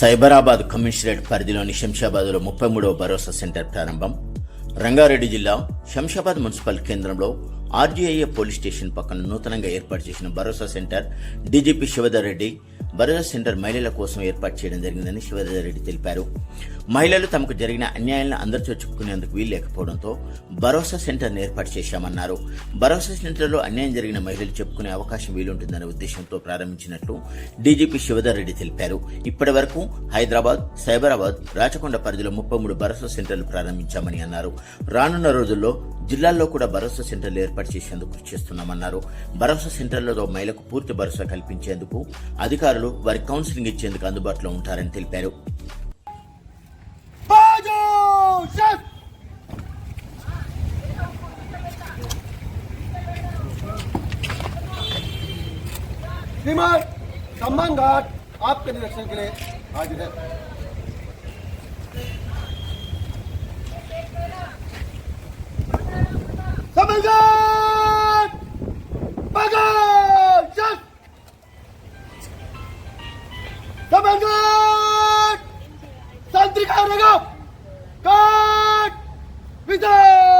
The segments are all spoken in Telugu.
సైబరాబాద్ కమిషనరేట్ పరిధిలోని శంషాబాద్లో ముప్పై మూడవ భరోసా సెంటర్ ప్రారంభం. రంగారెడ్డి జిల్లా శంషాబాద్ మున్సిపల్ కేంద్రంలో ఆర్జీఐఏ పోలీస్ స్టేషన్ పక్కన నూతనంగా ఏర్పాటు చేసిన భరోసా సెంటర్ డీజీపీ శివధర్ రెడ్డి భరోసా సెంటర్ మహిళల కోసం ఏర్పాటు చేయడం జరిగిందని శివరాజారెడ్డి రెడ్డి తెలిపారు. మహిళలు తమకు జరిగిన అన్యాయాలను అందరితో చెప్పుకునేందుకు వీలు లేకపోవడంతో భరోసా సెంటర్ను ఏర్పాటు చేశామన్నారు. భరోసా సెంటర్లో అన్యాయం జరిగిన మహిళలు చెప్పుకునే అవకాశం వీలుంటుందనే ఉద్దేశంతో ప్రారంభించినట్లు డీజీపీ శివధర్రెడ్డి తెలిపారు. ఇప్పటి వరకు హైదరాబాద్ సైబరాబాద్ రాచకొండ పరిధిలో ముప్పై మూడు భరోసా సెంటర్లు ప్రారంభించామని అన్నారు. రానున్న రోజుల్లో జిల్లాల్లో కూడా భరోసా సెంటర్లు ఏర్పాటు చేసేందుకు కృషి చేస్తున్నామన్నారు భరోసా సెంటర్లలో మహిళలకు పూర్తి భరోసా కల్పించేందుకు అధికారులు వారి కౌన్సిలింగ్ ఇచ్చేందుకు అందుబాటులో ఉంటారని తెలిపారు Bajo! Chef! श्रीमान सम्मान घाट आपके निरीक्षण के लिए हाजिर है 박원샷! 박원샷! 가만가! 산트리 가라가! 가! 위다!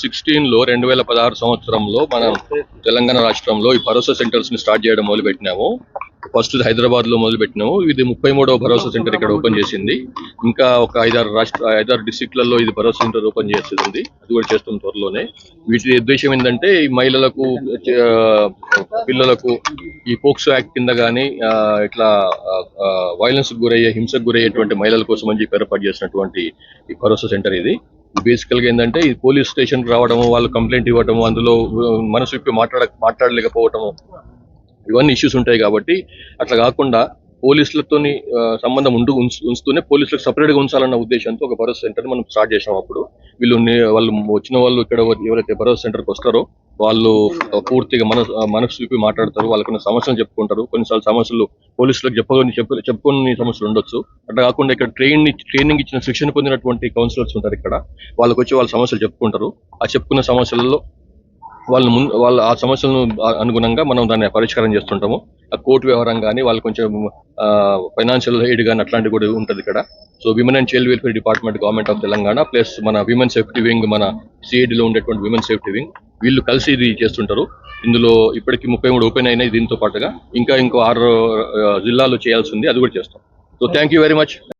సిక్స్టీన్లో రెండు వేల పదహారు సంవత్సరంలో మనం తెలంగాణ రాష్ట్రంలో ఈ భరోసా సెంటర్స్ని స్టార్ట్ చేయడం మొదలు పెట్టినాము ఫస్ట్ హైదరాబాద్లో మొదలు పెట్టినాము ఇది ముప్పై మూడవ భరోసా సెంటర్ ఇక్కడ ఓపెన్ చేసింది. ఇంకా ఒక ఐదారు రాష్ట్ర ఐదారు డిస్టిక్లలో ఇది భరోసా సెంటర్ ఓపెన్ చేస్తుంది. అది కూడా చేస్తాం త్వరలోనే. వీటి ఉద్దేశం ఏంటంటే ఈ మహిళలకు పిల్లలకు ఈ పోక్సో యాక్ట్ కింద కానీ ఇట్లా వైలెన్స్కి గురయ్యే హింసకు గురయ్యేటువంటి మహిళల కోసం అని చెప్పి ఏర్పాటు చేసినటువంటి ఈ భరోసా సెంటర్ ఇది. బేసికల్గా ఏంటంటే ఈ పోలీస్ స్టేషన్కి రావడము వాళ్ళు కంప్లైంట్ ఇవ్వటము అందులో మనసు విప్పి మాట్లాడ మాట్లాడలేకపోవటము. ఇవన్నీ ఇష్యూస్ ఉంటాయి కాబట్టి అట్లా కాకుండా పోలీసులతోని సంబంధం ఉండు ఉంచు- ఉంచుతూనే పోలీసులకు సపరేట్గా ఉంచాలన్న ఉద్దేశంతో ఒక భరోసా సెంటర్ మనం స్టార్ట్ చేసాం అప్పుడు. వీళ్ళు వాళ్ళు వచ్చిన వాళ్ళు ఇక్కడ ఎవరైతే భరోసా సెంటర్కి వస్తారో వాళ్ళు పూర్తిగా మన మనసు విప్పి మాట్లాడతారు. వాళ్ళకున్న సమస్యలు చెప్పుకుంటారు. కొన్నిసార్లు సమస్యలు పోలీసులకు చెప్పుకొని చెప్ప చెప్పుకొని సమస్యలు ఉండొచ్చు. అట్లా కాకుండా ఇక్కడ ట్రైన్ ట్రైనింగ్ ఇచ్చిన శిక్షణ పొందినటువంటి కౌన్సిలర్స్ ఉంటారు ఇక్కడ. వాళ్ళకి వచ్చి వాళ్ళ సమస్యలు చెప్పుకుంటారు. ఆ చెప్పుకున్న సమస్యలలో వాళ్ళ ముందు వాళ్ళ ఆ సమస్యలను అనుగుణంగా మనం దాన్ని పరిష్కారం చేస్తుంటాము. ఆ కోర్టు వ్యవహారం కానీ వాళ్ళు కొంచెం ఫైనాన్షియల్ ఎయిడ్ కానీ అట్లాంటివి కూడా ఉంటుంది ఇక్కడ. So women and child welfare department government of Telangana plus మన విమెన్ సేఫ్టీ వింగ్ మన సిఐడిలో లో ఉండేటువంటి విమెన్ సేఫ్టీ వింగ్ వీళ్ళు కలిసి ఇది చేస్తుంటారు. ఇందులో ఇప్పటికి ముప్పై మూడు ఓపెన్ అయినాయి దీంతో పాటుగా. ఇంకా ఇంకో ఆరు ఆ, జిల్లాలు చేయాల్సి ఉంది అది కూడా చేస్తాం. So thank you very much.